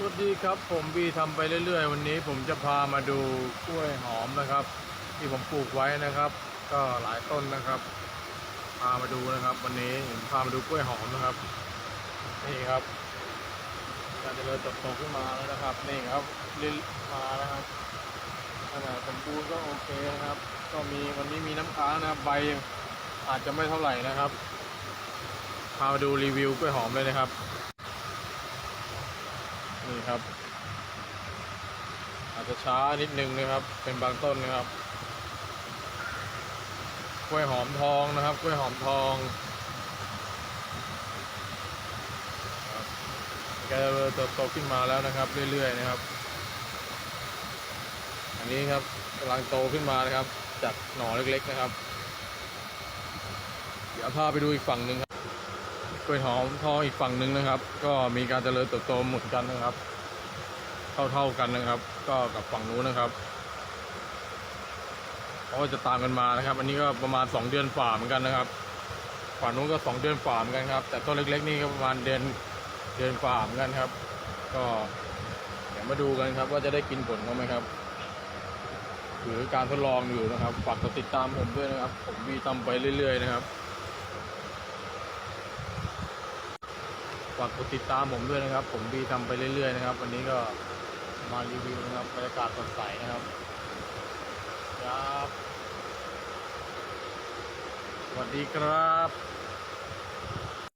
สวัสดีครับผมบีทำไปเรื่อย ๆ วันนี้ผมจะพามาดูกล้วยหอมนะครับ ที่ผมปลูกไว้นะครับ ก็หลายต้นนะครับ พามาดูนะครับ วันนี้ผมพามาดูกล้วยหอมนะครับ นี่ครับการเจริญเติบโตขึ้นมาแล้วนะครับนี่ครับลิ้นมาแล้วครับขนาดสมบูรณ์ก็โอเคนะครับ ก็มีวันนี้มีน้ำค้างนะครับใบอาจจะไม่เท่าไหร่นะครับ พามาดูรีวิวกล้วยหอมเลยนะครับ นี่ครับ อาจจะช้านิดนึงนะครับ เป็นบางต้นนะครับกล้วยหอมทองนะครับกล้วยหอมทองครับแกเติบโตขึ้นมาแล้วนะครับ เรื่อยๆนะครับ อันนี้ครับกำลังโตขึ้นมานะครับ จากหน่อเล็กๆนะครับ เดี๋ยวพาไปดูอีกฝั่งหนึ่งครับ กล้วยหอมทองอีกฝั่งหนึ่งนะครับ ก็มีการเจริญเติบโตเหมือนกันนะครับ เท่าๆกันนะครับ ก็กับฝั่งนู้นนะครับเพราะว่าจะตามกันมานะครับ อันนี้ก็ประมาณ 2 เดือนฝ่าเหมือนกันนะครับ ฝั่งนู้นก็ 2 เดือนฝ่าเหมือนกันครับ แต่ต้นเล็ก ๆ นี่ก็ประมาณเดือนเดือนฝ่าเหมือนกันครับ ก็เดี๋ยวมาดูกันครับ ว่าจะได้กินผลเขาไหมครับถือการทดลองอยู่นะครับฝากติดตามผมด้วยนะครับ ผมมีทำไปเรื่อย ๆ นะครับ ฝากกดติดตามผมด้วยนะครับ ผมบีทำไปเรื่อยๆนะครับ วันนี้ก็มารีวิวนะครับบรรยากาศสดใสนะครับครับ สวัสดีครับ